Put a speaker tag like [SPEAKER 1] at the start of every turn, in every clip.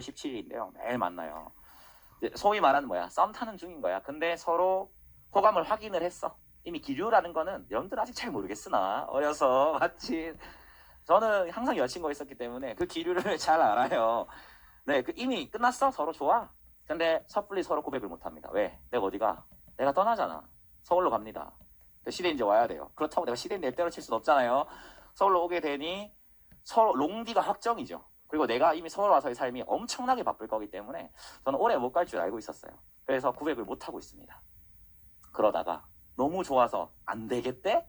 [SPEAKER 1] 17일인데요. 매일 만나요. 소위 말하는 뭐야? 썸 타는 중인 거야. 근데 서로 호감을 확인을 했어. 이미 기류라는 거는 여러분들 아직 잘 모르겠으나 어려서 맞지. 저는 항상 여친구가 있었기 때문에 그 기류를 잘 알아요. 네, 그 이미 끝났어. 서로 좋아. 근데 섣불리 서로 고백을 못 합니다. 왜? 내가 어디가? 내가 떠나잖아. 서울로 갑니다. 근데 시대 이제 와야 돼요. 그렇다고 내가 시대 내 때려칠 순 없잖아요. 서울로 오게 되니 서로 롱디가 확정이죠. 그리고 내가 이미 서울 와서의 삶이 엄청나게 바쁠 거기 때문에 저는 오래 못 갈 줄 알고 있었어요. 그래서 구백을 못 하고 있습니다. 그러다가 너무 좋아서 안 되겠대?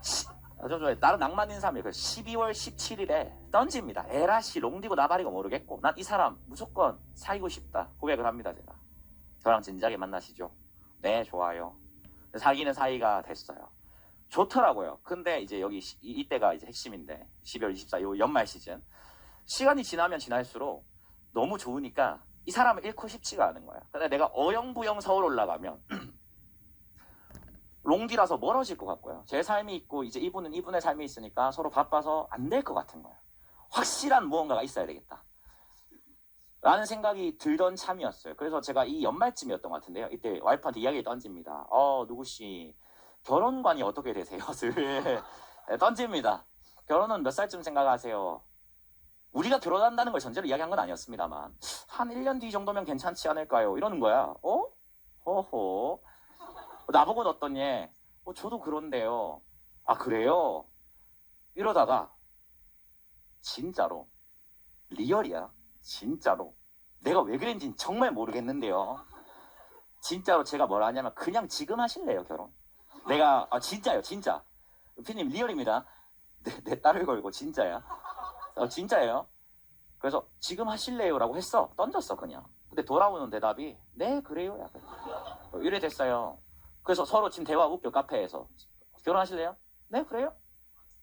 [SPEAKER 1] 시- 아, 저, 저, 나는 낭만 있는 사람이에요. 그래서 12월 17일에 던집니다. 에라씨, 롱디고 나발이고 모르겠고 난 이 사람 무조건 사귀고 싶다. 고백을 합니다, 제가. 저랑 진작에 만나시죠. 네, 좋아요. 사귀는 사이가 됐어요. 좋더라고요. 근데 이제 여기 시- 이- 이때가 이제 핵심인데 12월 24일 요 연말 시즌 시간이 지나면 지날수록 너무 좋으니까 이 사람을 잃고 싶지가 않은 거야. 근데 내가 어영부영 서울 올라가면 롱디라서 멀어질 것 같고요. 제 삶이 있고 이제 이분은 이분의 삶이 있으니까 서로 바빠서 안 될 것 같은 거야. 확실한 무언가가 있어야 되겠다. 라는 생각이 들던 참이었어요. 그래서 제가 이 연말쯤이었던 것 같은데요. 이때 와이프한테 이야기를 던집니다. 어, 누구씨, 결혼관이 어떻게 되세요? 슬 던집니다. 결혼은 몇 살쯤 생각하세요? 우리가 결혼한다는 걸 전제로 이야기한 건 아니었습니다만 한 1년 뒤 정도면 괜찮지 않을까요? 이러는 거야. 어? 허허. 나보고 어떠니? 어, 저도 그런데요. 아, 그래요? 이러다가 진짜로 리얼이야. 진짜로. 내가 왜 그랬는지 정말 모르겠는데요. 진짜로 제가 뭘 하냐면 그냥 지금 하실래요, 결혼? 내가 아 진짜요, 진짜. 피님 리얼입니다. 내, 내 딸을 걸고 진짜야. 어, 진짜예요. 그래서 지금 하실래요 라고 했어. 던졌어 그냥. 근데 돌아오는 대답이 네 그래요. 약간 어, 이래 됐어요. 그래서 서로 지금 대화 웃겨 카페에서 결혼하실래요? 네 그래요.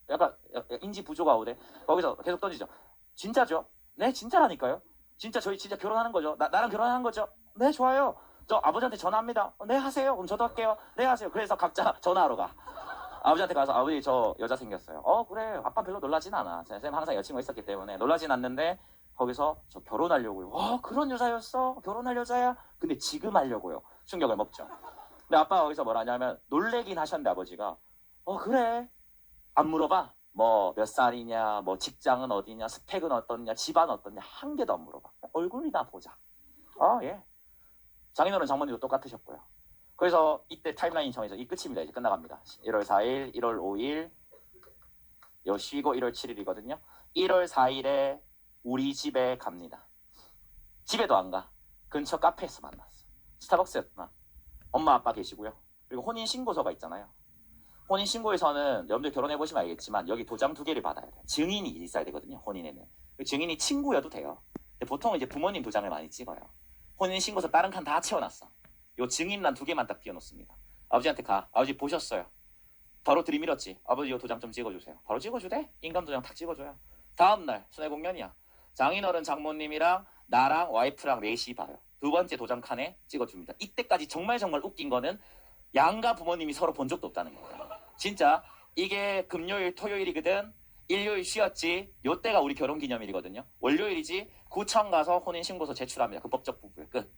[SPEAKER 1] 약간 야- 야, 인지 부조가 오대. 거기서 계속 던지죠. 진짜죠? 네 진짜라니까요. 진짜 저희 진짜 결혼하는 거죠. 나, 나랑 결혼하는 거죠. 네 좋아요. 저 아버지한테 전화합니다. 어, 네 하세요. 그럼 저도 할게요. 네 하세요. 그래서 각자 전화하러 가. 아버지한테 가서 아버지 저 여자 생겼어요. 어 그래. 아빠 별로 놀라진 않아. 쌤 항상 여친구가 있었기 때문에 놀라진 않는데 거기서 저 결혼하려고요. 와 그런 여자였어. 결혼할 여자야. 근데 지금 하려고요. 충격을 먹죠. 근데 아빠가 거기서 뭐라냐면 놀래긴 하셨는데 아버지가 어 그래. 안 물어봐. 뭐 몇 살이냐, 뭐 직장은 어디냐, 스펙은 어떻냐, 집안 어떻냐 한 개도 안 물어봐. 얼굴이나 보자. 아 예. 장인어른 장모님도 똑같으셨고요. 그래서 이때 타임라인 정해서 이 끝입니다. 이제 끝나갑니다. 1월 4일, 1월 5일, 요 쉬고 1월 7일이거든요. 1월 4일에 우리 집에 갑니다. 집에도 안 가. 근처 카페에서 만났어. 스타벅스였나? 엄마 아빠 계시고요. 그리고 혼인 신고서가 있잖아요. 혼인 신고에서는 여러분들 결혼해 보시면 알겠지만 여기 도장 두 개를 받아야 돼요. 증인이 있어야 되거든요. 혼인에는. 그 증인이 친구여도 돼요. 보통 이제 부모님 도장을 많이 찍어요. 혼인 신고서 다른 칸 다 채워놨어. 요 증인란 두 개만 딱 띄워놓습니다. 아버지한테 가. 아버지 보셨어요. 바로 들이밀었지. 아버지 요 도장 좀 찍어주세요. 바로 찍어주대? 인감 도장 탁 찍어줘요. 다음날 순회 공연이야. 장인어른 장모님이랑 나랑 와이프랑 넷이 봐요. 두 번째 도장 칸에 찍어줍니다. 이때까지 정말 정말 웃긴 거는 양가 부모님이 서로 본 적도 없다는 거예요. 진짜 이게 금요일 토요일이거든. 일요일 쉬었지. 요때가 우리 결혼 기념일이거든요. 월요일이지. 구청 가서 혼인 신고서 제출합니다. 그 법적 부분 끝.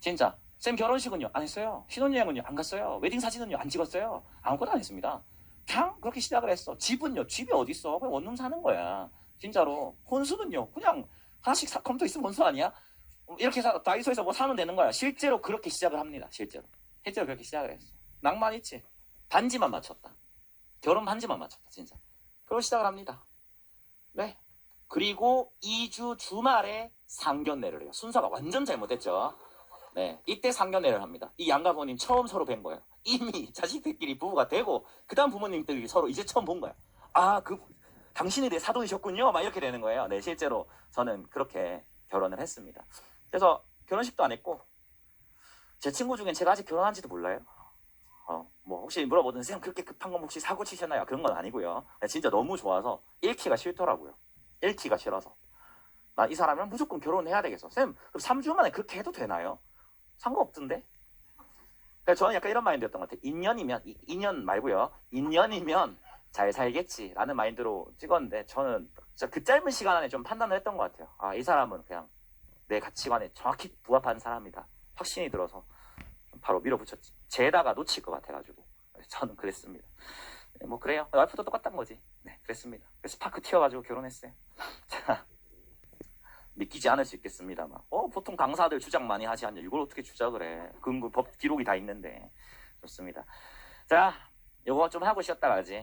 [SPEAKER 1] 진짜 쌤 결혼식은요 안 했어요. 신혼여행은요 안 갔어요. 웨딩 사진은요 안 찍었어요. 아무것도 안 했습니다. 그냥 그렇게 시작을 했어. 집은요 집이 어디 있어? 그냥 원룸 사는 거야. 진짜로 혼수는요 그냥 하나씩 사, 컴퓨터 있으면 혼수 아니야? 이렇게 사, 다이소에서 뭐 사면 되는 거야. 실제로 그렇게 시작을 합니다. 실제로 실제로 그렇게 시작을 했어. 낭만 있지. 반지만 맞췄다. 결혼 반지만 맞췄다 진짜. 그리고 시작을 합니다. 네. 그리고 2주 주말에 상견례를 해요. 순서가 완전 잘못됐죠. 네, 이때 상견례를 합니다. 이 양가 부모님 처음 서로 뵌 거예요. 이미 자식들끼리 부부가 되고 그다음 부모님들이 서로 이제 처음 본 거야. 아, 그 당신이 내 사돈이셨군요. 막 이렇게 되는 거예요. 네, 실제로 저는 그렇게 결혼을 했습니다. 그래서 결혼식도 안 했고 제 친구 중엔 제가 아직 결혼한지도 몰라요. 혹시 물어보든 쌤 그렇게 급한 건 혹시 사고 치셨나요? 그런 건 아니고요. 네, 진짜 너무 좋아서 잃기가 싫더라고요. 잃기가 싫어서. 나 이 사람이랑 무조건 결혼해야 되겠어. 쌤, 그럼 3주 만에 그렇게 해도 되나요? 상관없던데? 그러니까 저는 약간 이런 마인드였던 것 같아요. 인연이면, 이- 인연 말고요. 인연이면 잘 살겠지라는 마인드로 찍었는데 저는 진짜 그 짧은 시간 안에 좀 판단을 했던 것 같아요. 아, 이 사람은 그냥 내 가치관에 정확히 부합하는 사람이다. 확신이 들어서 바로 밀어붙였지. 제다가 놓칠 것 같아가지고 저는 그랬습니다. 네, 뭐 그래요. 와이프도 똑같단 거지. 네, 그랬습니다. 그래서 파크 튀어가지고 결혼했어요. 자, 믿기지 않을 수 있겠습니다만. 어, 보통 강사들 주작 많이 하지 않냐. 이걸 어떻게 주작을 해. 근거 법 기록이 다 있는데. 좋습니다. 자, 요거 좀 하고 쉬었다 가지.